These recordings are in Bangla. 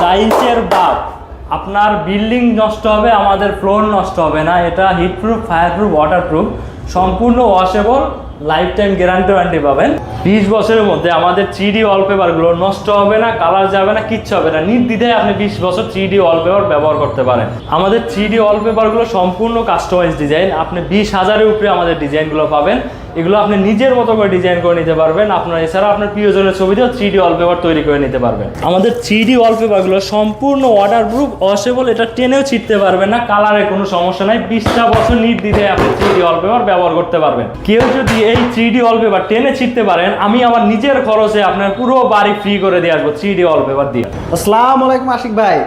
টাইলসের বাপ। আপনার বিল্ডিং নষ্ট হবে, আমাদের ফ্লোর নষ্ট হবে না। এটা heat proof fire proof water proof সম্পূর্ণ washable life time guarantee warranty পাবেন। বিশ বছরের মধ্যে আমাদের থ্রি ওয়ালপেপারগুলো নষ্ট হবে না কালার যাবে না, কিচ্ছু হবে না। নির্দ্বিধায় আপনি বিশ বছর থ্রি ওয়ালপেপার ব্যবহার করতে পারেন। আমাদের থ্রি ওয়ালপেপারগুলো সম্পূর্ণ কাস্টমাইজ ডিজাইন আপনি বিশ হাজারের উপরে আমাদের ডিজাইনগুলো পাবেন। এগুলো আপনি নিজের মতো করে ডিজাইন করে নিতে পারবেন। আপনার এছাড়া আপনার প্রিয়জনের ছবিতেও থ্রি ডি ওয়ালপেপার তৈরি করে নিতে পারবেন। আমাদের থ্রি ডি ওয়ালপেপারগুলো সম্পূর্ণ ওয়াটার প্রুফ ওয়াশেবল এটা টেনেও ছিটতে পারবেন না কালারের কোনো সমস্যা নাই। বিশটা বছর নির্দ্বিধায় আপনি থ্রি ডি ওয়ালপেপার ব্যবহার করতে পারবেন। কেউ যদি এই থ্রি ডি ওয়ালপেপার টেনে ছিটতে পারেন, আমি আমার নিজের খরচে আপনার পুরো বাড়ি ফ্রি করে দিয়ে আসব থ্রি ডি ওয়ালপেপার দিয়ে। আসসালামু আলাইকুম আশিক ভাই।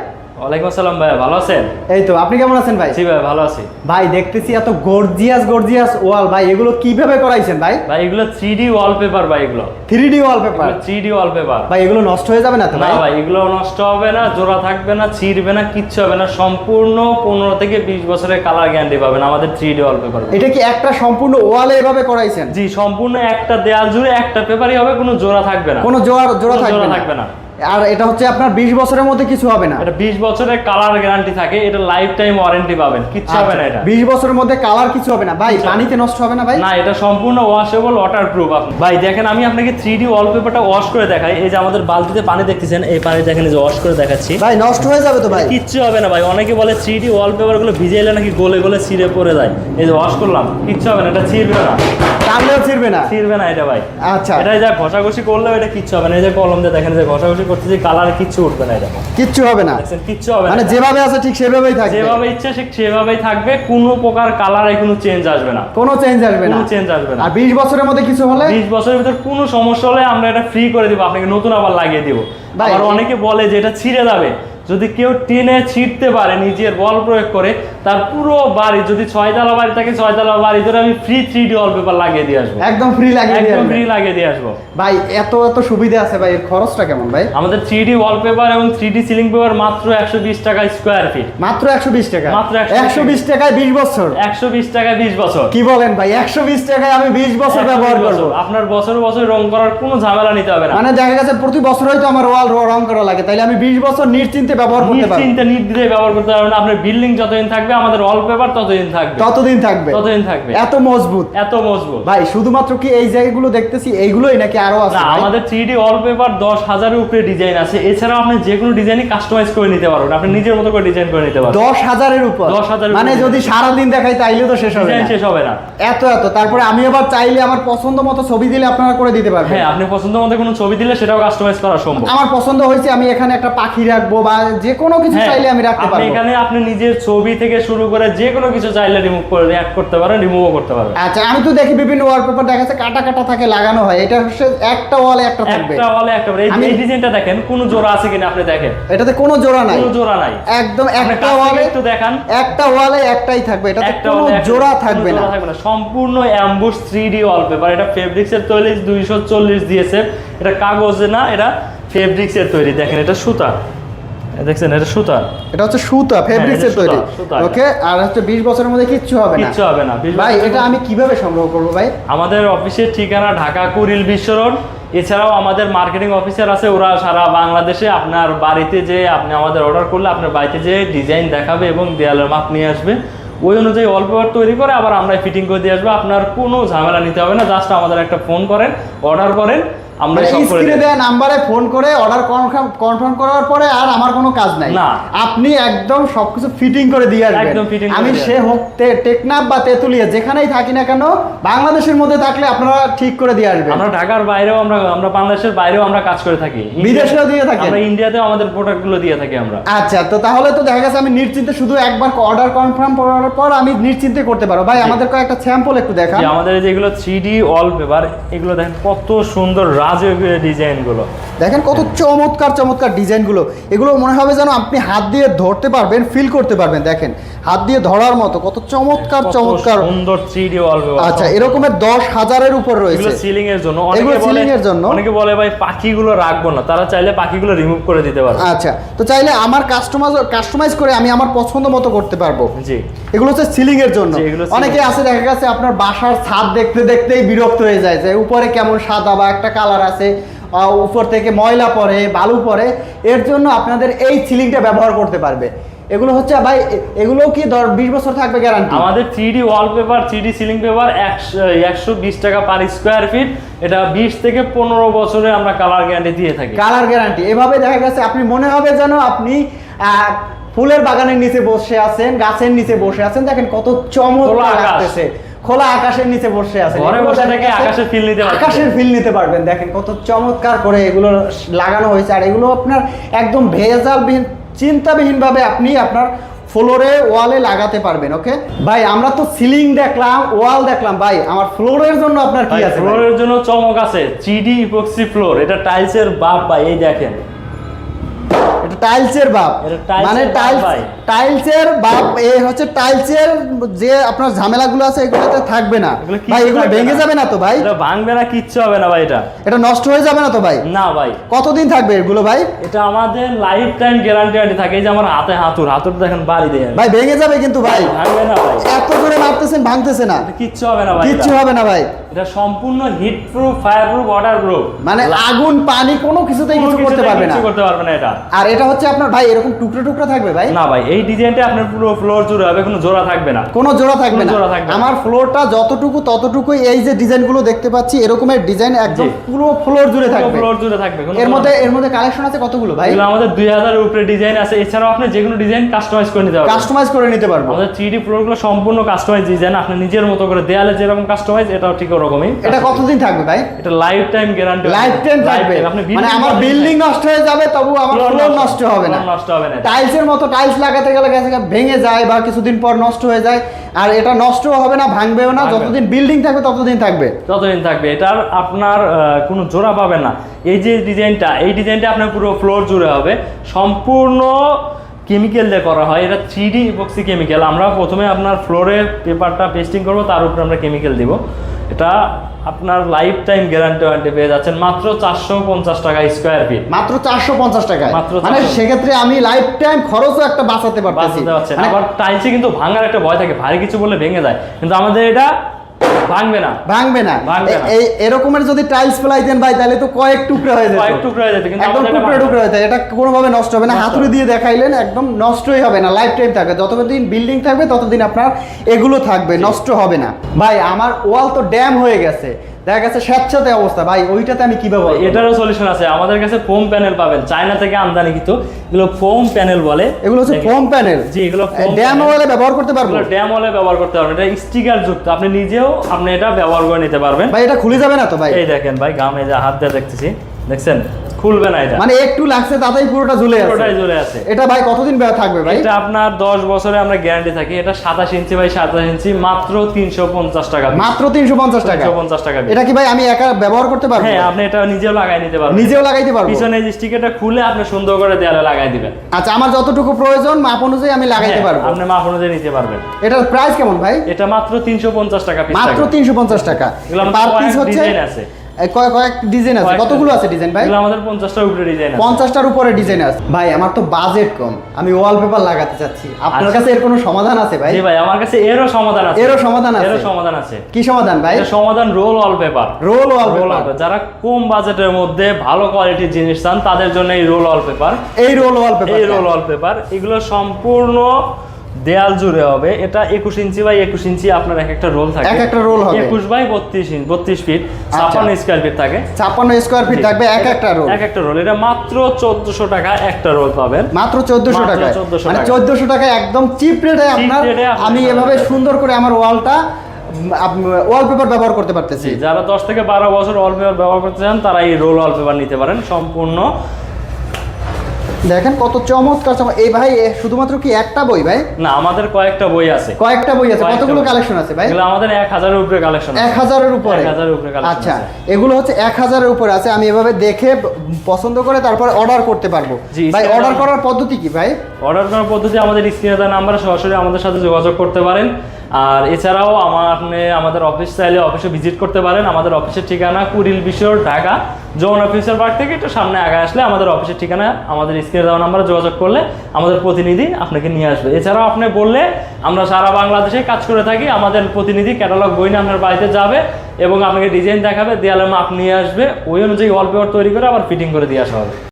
ওয়ালাইকুম আসসালাম ভাই ভালো আছেন? এই তো আপনি কেমন আছেন ভাই? জি ভাই ভালো আছি। ভাই দেখতেছি এত গর্জিয়াস গর্জিয়াস ওয়াল ভাই এগুলো কীভাবে করাইছেন ভাই? ভাই এগুলো থ্রি ডি ওয়ালপেপার ভাই এগুলো। Three D wallpaper three D wallpaper ভাই এগুলো নষ্ট হয়ে যাবে না তো না ভাই? ভাই এগুলো নষ্ট হবে না জোড়া থাকবে না ছিঁড়বে না কিচ্ছু হবে না সম্পূর্ণ পনেরো থেকে বিশ বছরের কালার গ্যারান্টি পাবেন আমাদের থ্রি ডি ওয়ালপেপার এটা কি একটা সম্পূর্ণ ওয়ালে এভাবে করাইছেন? জি সম্পূর্ণ একটা দেয়াল জুড়ে একটা পেপারই হবে কোনো জোড়া থাকবে না। কোনো জোড়া জোড়া থাকবে না। আর এটা হচ্ছে আপনার 20 বছরের মধ্যে কিছু হবে না। এটা বিশ বছরের কালার গ্যারান্টি থাকে এটা লাইফ টাইম ওয়ারেন্টি পাবেন কিচ্ছু হবে না এটা। 20 বছরের মধ্যে কালার কিছু হবে না। ভাই পানিতে নষ্ট হবে না ভাই? না এটা সম্পূর্ণ ওয়াশেবল ওয়াটার প্রুফ আপনি। ভাই দেখেন আমি আপনাকে থ্রি ডি ওয়ালপেপারটা ওয়াশ করে দেখাই। এই যে আমাদের বালতিতে পানি দেখতেছেন এই পানি দেখেন যে ওয়াশ করে দেখাচ্ছি। ভাই নষ্ট হয়ে যাবে তো ভাই? কিচ্ছু হবে না ভাই। অনেকে বলে থ্রি ডি ওয়ালপেপারগুলো ভিজাইলে নাকি গলে গলে ছিঁড়ে পড়ে যায়। এই যে ওয়াশ করলাম কিচ্ছু হবে না এটা ছিঁড়বে না। টানলেও ছিড়বে না? ছিঁড়বে না এটা ভাই। আচ্ছা। এটা যা ঘষাঘষি করলেও এটা কিচ্ছু হবে না। এই যে কলম দিয়ে দেখেন যে ঘষাঘষি করতেছি কালার কিচ্ছু উঠবে না এটা কিচ্ছু হবে না। কিচ্ছু হবে মানে যেভাবে আছে ঠিক সেভাবেই থাকবে। যেভাবে ইচ্ছে সে সেভাবেই থাকবে কোনো প্রকার কালারে কোনো চেঞ্জ আসবে না। কোনো চেঞ্জ আসবে না। কোনো চেঞ্জ আসবে না। আর 20 বছরের মধ্যে কিছু হলে? বিশ বছরের ভিতর কোনো সমস্যা হলে আমরা এটা ফ্রি করে দিব আপনাকে নতুন আবার লাগিয়ে দিব। আবার অনেকে বলে যে এটা ছিঁড়ে যাবে। যদি কেউ টেনে ছিঁড়তে পারে নিজের বল প্রয়োগ করে তার পুরো বাড়ি যদি ছয়তলা বাড়ি থাকে ছয়তলা বাড়ি ধরে আমি ফ্রি থ্রি ডি ওয়ালপেপার লাগিয়ে দিয়ে আসব। একদম ফ্রি লাগিয়ে একদম ফ্রি লাগিয়ে দিয়ে আসব। ভাই এত এত সুবিধা আছে ভাই এর খরচটা কেমন ভাই? আমাদের থ্রি ডি ওয়ালপেপার এবং থ্রি ডি সিলিং পেপার মাত্র একশো বিশ টাকা স্কোয়ার ফিট মাত্র একশো বিশ টাকা? মাত্র একশো বিশ টাকায় বিশ বছর? একশো বিশ টাকায় বিশ বছর। কি বলেন ভাই একশো বিশ টাকায় আমি বিশ বছর ব্যবহার করব। আপনার বছর বছর রং করার কোনো ঝামেলা নিতে হবে না। মানে দেখা গেছে প্রতি বছর হয়তো আমার ওয়াল রং করা লাগে তাইলে আমি বিশ বছর নিশ্চিন্তে ব্যবহার করতে পারব। নিশ্চিন্তে নির্দ্বিধায় ব্যবহার করতে পারবেন আপনার বিল্ডিং যতদিন থাকবে আমাদের ওয়ালপেপার ততদিন থাকবে। ততদিন থাকবে। ততদিন থাকবে। এত মজবুত। এত মজবুত। ভাই শুধুমাত্র কি এই জায়গাগুলো দেখতেছি এইগুলোই নাকি আরও আছে? না আমাদের থ্রি ডি ওয়ালপেপার দশ হাজারের উপরে ডিজাইন আছে। এছাড়াও আপনি যে কোনো ডিজাইনই কাস্টমাইজ করে নিতে পারবেন। আপনি নিজের মতো করে ডিজাইন করে নিতে পারবেন। দশ হাজারের উপর? 10,000 মানে। যদি সারাদিন দেখাই তাইলে তো শেষ হবে না। শেষ হবে না। এত এত। তারপরে আমি আবার চাইলে আমার পছন্দ মতো ছবি দিলে আপনারা করে দিতে পারবেন। হ্যাঁ আপনি পছন্দ মতো কোনো ছবি দিলে সেটাও কাস্টমাইজ করা সম্ভব। আমার পছন্দ হয়েছে আমি এখানে একটা পাখি রাখব বা যে কোনো কিছু হ্যাঁ, চাইলে আমি রাখতে পারব। এখানে আপনি নিজের ছবি থেকে শুরু করে যে কোনো কিছু চাইলে রিমুভ করে অ্যাড করতে পারেন রিমুভও করতে পারবেন। আচ্ছা আমি তো দেখি বিভিন্ন ওয়ালপেপার দেখা যাচ্ছে কাটা কাটা থাকে লাগানো হয়। এটা হচ্ছে একটা ওয়ালে একটা থাকবে। একটা ওয়ালে একটা এই- এই ডিজাইনটা দেখেন কোনো জোড়া আছে কিনা আপনি দেখেন? এটাতে কোনো জোড়া নাই। কোনো জোড়া নাই। একদম একটা ওয়ালে একটু দেখান। একটা ওয়ালে একটাই থাকবে। এটাতে কোনো জোড়া থাকবে না। থাকবে না। সম্পূর্ণ অ্যাম্বুশ থ্রি ডি ওয়ালপেপার এটা ফেব্রিক্স এর তৈরি দুইশো চল্লিশ দিয়েছে। এটা কাগজে না এটা ফেব্রিক্স এর তৈরি। দেখেন এটা সুতা। দেখছেন এটা সুতা। এটা হচ্ছে সুতা ফেব্রিক্স এর হ্যাঁ, তৈরি। ওকে আর হচ্ছে 20 বছরের মধ্যে কিচ্ছু হবে না। কিচ্ছু হবে না ভাই এটা আমি কীভাবে সংগ্রহ করব ভাই? আমাদের অফিসের ঠিকানা ঢাকা কুড়িল বিশ্ব রোড। এছাড়াও আমাদের মার্কেটিং অফিসার আছে ওরা সারা বাংলাদেশে আপনার বাড়িতে যে আপনি আমাদের অর্ডার করলে আপনার বাড়িতে যে ডিজাইন দেখাবে এবং দেয়ালের মাপ নিয়ে আসবে। ওই অনুযায়ী ওয়ালপেপার তৈরি করে আবার আমরা ফিটিং করে দিয়ে আসব। আপনার কোনো ঝামেলা নিতে হবে না জাস্ট আমাদের একটা ফোন করেন অর্ডার করেন। আমরা মানে স্ক্রিনে দেব। দেওয়া নাম্বারে ফোন করে অর্ডার কনফার্ম কনফার্ম করার পরে আর আমার কোনো কাজ নাই। না। আপনি একদম সবকিছু ফিটিং করে দিয়ে আসবেন। একদম আমি সে হোক টেকনাফ বা তেতুলিয়া যেখানেই থাকি না কেন বাংলাদেশের মধ্যে থাকলে আপনারা ঠিক করে দিয়ে আসবেন। আমরা ঢাকার বাইরেও আমরা আমরা বাংলাদেশের বাইরেও আমরা কাজ করে থাকি। বিদেশেও দিয়ে থাকেন? আমরা ইন্ডিয়াতেও আমাদের প্রোডাক্টগুলো দিয়ে থাকি আমরা। আচ্ছা তো তাহলে তো দেখা গেছে আমি নিশ্চিন্তে শুধু একবার অর্ডার কনফার্ম করার পর আমি নিশ্চিন্তে করতে পারব। ভাই আমাদের কয়েকটা স্যাম্পল একটু দেখা আমাদের যেগুলো থ্রি ডি ওয়ালপেপার এগুলো দেখেন কত সুন্দর রাজকীয় ডিজাইনগুলো। দেখেন কত চমৎকার চমৎকার ডিজাইনগুলো। এগুলো মনে হবে যেন আপনি হাত দিয়ে ধরতে পারবেন ফিল করতে পারবেন দেখেন। হাত দিয়ে ধরার মতো কত চমৎকার চমৎকার। সুন্দর থ্রি ডি ওয়ালপেপার আচ্ছা এরকমের দশ হাজারের উপর রয়েছে। এগুলো সিলিং এর জন্য। অনেকে বলে ceiling এর জন্য? অনেকে বলে ভাই পাখিগুলো রাখব না। তারা চাইলে পাখিগুলো রিমুভ করে দিতে পারবে আচ্ছা তো চাইলে আমার কাস্টমাইজ কাস্টমাইজ করে আমি আমার পছন্দ মতো করতে পারব। জি। এগুলো হচ্ছে সিলিং এর জন্য। অনেকে আছে দেখা গেছে আপনার বাসার ছাদ দেখতে দেখতেই বিরক্ত হয়ে যায় যে উপরে কেমন সাদা বা একটা কালার আছে উপর থেকে ময়লা পড়ে বালু পড়ে এর জন্য আপনাদের এই সিলিংটা ব্যবহার করতে পারবে। এগুলো হচ্ছে ভাই এ- এগুলোও কি ধর বিশ বছর থাকবে গ্যারান্টি আমাদের three D wallpaper three D ceiling paper একশো বিশ টাকা পার স্কোয়ার ফিট এটা বিশ থেকে পনেরো বছরে আমরা কালার গ্যারান্টি দিয়ে থাকি। কালার গ্যারান্টি এভাবে দেখা গেছে আপনি মনে হবে যেন আপনি ফুলের বাগানের নিচে বসে আছেন গাছের নিচে বসে আছেন দেখেন কত চমৎকার। লাগতেছে। খোলা আকাশের নিচে বসে আছেন। ঘরে বসে থেকে আকাশের feel নিতে পারবেন। আকাশের ফিল নিতে পারবেন। দেখেন কত চমৎকার করে এগুলো লাগানো হয়েছে। আর এগুলো আপনার একদম ভেজালবিহীন চিন্তাবিহীনভাবে আপনি আপনার ফ্লোরে ওয়ালে লাগাতে পারবেন ওকে? ভাই আমরা তো সিলিং দেখলাম ওয়াল দেখলাম। ভাই আমার ফ্লোরের জন্য আপনার কি আছে ফ্লোরের জন্য চমক আছে। থ্রি ডি ইপক্সি ফ্লোর এটা টাইলসের বাপ ভাই এই দেখেন। টাইলসের বাপ। মানে টাইলস টাইলসের বাপ এ হচ্ছে টাইলসের যে আপনার ঝামেলাগুলো আছে এগুলোতে থাকবে না। ভাই এগুলো ভেঙে যাবে না তো ভাই? এটা ভাঙবে না কিচ্ছু হবে না ভাই এটা। এটা নষ্ট হয়ে যাবে না তো ভাই? না ভাই। কতদিন থাকবে এগুলো ভাই? এটা আমাদের লাইফ টাইম গ্যারান্টি থাকে। এই যে আমার হাতে হাতুর হাতুর দেখেন বাড়ি দেয় ভাই ভেঙে যাবে কিন্তু ভাই। ভাঙবে না ভাই। এত করে মারতেছেন ভাঙতেছে না। কিচ্ছু হবে না ভাই কিচ্ছু হবে না ভাই। এটা সম্পূর্ণ heat proof fire proof water proof মানে আগুন পানি কোনো কিছুতেই কিছু করতে পারবে না। কিছু করতে পারবে না এটা। আর এটা হচ্ছে আপনার ভাই এরকম টুকরো টুকরো থাকবে ভাই? না ভাই এই ডিজাইনটা আপনার পুরো ফ্লোর জুড়ে হবে কোনো জোড়া থাকবে না। কোনো জোড়া থাকবে না। আমার ফ্লোরটা যতটুকু ততটুকুই এই যে ডিজাইনগুলো দেখতে পাচ্ছি এরকমের ডিজাইন একদম। পুরো ফ্লোর জুড়ে থাকবে। ফ্লোর জুড়ে থাকবে এর মধ্যে এর মধ্যে কালেকশন আছে কতগুলো ভাই? আমাদের দুই হাজারের উপরে ডিজাইন আছে। এছাড়াও আপনি যে কোনো ডিজাইন কাস্টমাইজ করে নিতে পারবেন। কাস্টমাইজ করে নিতে পারব। আমাদের থ্রি ডি ফ্লোরগুলো সম্পূর্ণ কাস্টমাইজ ডিজাইন আপনি নিজের মতো করে দেয়ালে যেরকম কাস্টমাইজ এটাও ঠিক ওরকমই এটা কতদিন থাকবে ভাই? এটা life time guarantee life time থাকবে মানে আমার বিল্ডিং নষ্ট হয়ে যাবে তবু আমার ফ্লোর নষ্ট হবে। না। নষ্ট হবে না। টাইলসের মতো টাইলস লাগাতে গেলে গেছে ভেঙে যায় বা কিছুদিন পর নষ্ট হয়ে যায়। আর এটা নষ্ট হবে না ভাঙবেও না। যতদিন বিল্ডিং থাকবে ততদিন থাকবে। যতদিন থাকবে। এটার আপনার কোনো জোড়া পাবে না। এই যে ডিজাইনটা এই ডিজাইনটা আপনার পুরো ফ্লোর জুড়ে হবে। সম্পূর্ণ কেমিক্যাল দিয়ে করা হয়। এটা থ্রি ডি ইপক্সি কেমিক্যাল আমরা প্রথমে আপনার ফ্লোরে পেপারটা পেস্টিং করব তার উপরে আমরা কেমিক্যাল দিব। এটা আপনার লাইফ টাইম গ্যারান্টি ওয়ারেন্টি পেয়ে যাচ্ছেন মাত্র চারশো পঞ্চাশ টাকা স্কোয়ার ফিট মাত্র চারশো পঞ্চাশ টাকা মাত্র মানে সেক্ষেত্রে আমি লাইফ টাইম খরচও একটা বাঁচাতে পারছি বাঁচাতে পারছেন মানে আবার টাইলসে কিন্তু ভাঙার একটা ভয় থাকে ভারী কিছু বলে ভেঙে যায়। কিন্তু আমাদের এটা ভাঙবে না। ভাঙবে না। এই এরকমের যদি টাইলস ফেলাইতেন ভাই তাহলে তো কয়েক টুকরা হয়ে যেত। কয়েক টুকরা হয়ে যেত কিন্তু একদম টুকরা টুকরা হয়ে যায়। এটা কোনোভাবে নষ্ট হবে না। হাতুড়ি দিয়ে দেখাইলেন একদম নষ্টই হবে না। লাইফ টাইম থাকবে। যতদিন বিল্ডিং থাকবে ততদিন আপনার এগুলো থাকবে নষ্ট হবে না। ভাই আমার ওয়াল তো ড্যাম হয়ে গেছে। দেখা গেছে স্যাঁতস্যাঁতে অবস্থা। ভাই ওইটাতে আমি কীভাবে? এটারও সলিউশন আছে। আমাদের কাছে ফোম প্যানেল পাবেন। চায়না থেকে আমদানি কিন্তু এগুলো ফোম প্যানেল বলে। এগুলো হচ্ছে ফোম প্যানেল জি এগুলো ড্যাম ওয়ালে ব্যবহার করতে পারবেন ড্যাম ওয়ালে ব্যবহার করতে পারবেন। এটা স্টিকার যুক্ত আপনি নিজেও আপনি এটা ব্যবহার করে নিতে পারবেন। ভাই এটা খুলে যাবে না তো ভাই? এই দেখেন ভাই গামে যা হাত দিয়ে দেখতেছি। দেখছেন? খুলবে না এটা। মানে একটু লাগছে তাতেই পুরোটা ঝুলে আছে। পুরোটাই ঝুলে আছে। এটা ভাই কতদিন থাকবে ভাই? এটা আপনার দশ বছরে আমরা গ্যারান্টি থাকি। এটা সাতাশ ইঞ্চি বাই সাতাশ ইঞ্চি মাত্র তিনশো পঞ্চাশ টাকা মাত্র তিনশো পঞ্চাশ টাকা। 350 টাকা এটা কি ভাই আমি একা ব্যবহার করতে পারব? হ্যাঁ আপনি এটা নিজেও লাগাই নিতে পারবেন। নিজেও লাগাইতে পারব? পিছনে যে স্টিকারটা খুলে আপনি সুন্দর করে দেয়ালে লাগাই দিবেন। আচ্ছা আমার যতটুকু প্রয়োজন মাপ অনুযায়ী আমি লাগাইতে হ্যাঁ, পারব। আপনি মাপ অনুযায়ী নিতে পারবেন। এটার প্রাইস কেমন ভাই? এটা মাত্র তিনশো পঞ্চাশ টাকা মাত্র তিনশো পঞ্চাশ টাকা। এগুলো আমাদের পার পিস হচ্ছে ডিজাইন আছে। কয়েক ডিজাইন আছে? কতগুলো আছে ডিজাইন ভাই? আমাদের পঞ্চাশটার উপরে ডিজাইন পঞ্চাশটার উপরে ডিজাইন আছে। ভাই আমার তো বাজেট কম। আমি ওয়ালপেপার লাগাতে চাচ্ছি। আপনার আচ্ছা। কাছে এর কোনো সমাধান আছে ভাই? ভাই আমার কাছে এরও সমাধান আছে। এরও সমাধান আছে? এরও সমাধান আছে। কি সমাধান ভাই? সমাধান রোল ওয়ালপেপার রোল ওয়ালপেপার যারা কম বাজেটের মধ্যে ভালো কোয়ালিটির জিনিস চান তাদের জন্য এই রোল ওয়ালপেপার এই রোল ওয়ালপেপার এই রোল ওয়ালপেপার এগুলো সম্পূর্ণ দেয়াল জুড়ে হবে। এটা একুশ ইঞ্চি বাই একুশ ইঞ্চি আপনার এক একটা রোল থাকে। এক একটা roll হবে। একুশ বাই বত্রিশ ইঞ্চ বত্রিশ ফিট। ছাপ্পান্ন স্কোয়ার ফিট থাকে। ছাপ্পান্ন স্কোয়ার ফিট থাকবে এক একটা রোল। এক একটা রোল। এটা মাত্র চোদ্দশো টাকা একটা রোল পাবেন। মাত্র চোদ্দশো মাত্র টাকায়। 1400 মানে চোদ্দশো টাকায় একদম চিপ রেটে আপনার আমি এভাবে সুন্দর করে আমার ওয়ালটা ওয়ালপেপার ব্যবহার করতে পারতেছি। যারা দশ থেকে বারো বছর ওয়ালপেপার ব্যবহার করতে চান তারা এই রোল ওয়ালপেপার নিতে পারেন। সম্পূর্ণ দেখেন কত চমৎকার এই ভাই শুধুমাত্র কি একটা বই ভাই? না আমাদের কয়েকটা বই আছে। কয়েকটা বই আছে। কতগুলো কালেকশন আছে ভাই? এগুলো আমাদের এক হাজারের উপরে কালেকশন এক হাজারের উপরে? এক হাজারের উপরে collection আচ্ছা এগুলো হচ্ছে এক হাজারের উপরে আছে। আমি এভাবে দেখে পছন্দ করে তারপর অর্ডার করতে পারব। ভাই অর্ডার করার পদ্ধতি কি ভাই? অর্ডার করার পদ্ধতি আমাদের স্ক্রিনে দেওয়া নাম্বারে সরাসরি আমাদের সাথে যোগাযোগ করতে পারেন। আর এছাড়াও আমার আপনি আমাদের অফিস চাইলে অফিসে ভিজিট করতে পারেন। আমাদের অফিসের ঠিকানা কুড়িল বিশ্বর ঢাকা। যমুনা ফিউচার পার্ক থেকে একটু সামনে আগে আসলে আমাদের অফিসের ঠিকানা, আমাদের স্ক্রিনে দেওয়া নাম্বারে যোগাযোগ করলে আমাদের প্রতিনিধি আপনাকে নিয়ে আসবে। এছাড়াও আপনি বললে আমরা সারা বাংলাদেশে কাজ করে থাকি, আমাদের প্রতিনিধি ক্যাটালগ বই আপনার বাড়িতে যাবে এবং আপনাকে ডিজাইন দেখাবে দেয়ালের মাপ নিয়ে আসবে। ওই অনুযায়ী ওয়ালপেপার তৈরি করে আবার ফিটিং করে দিয়ে আসা হবে।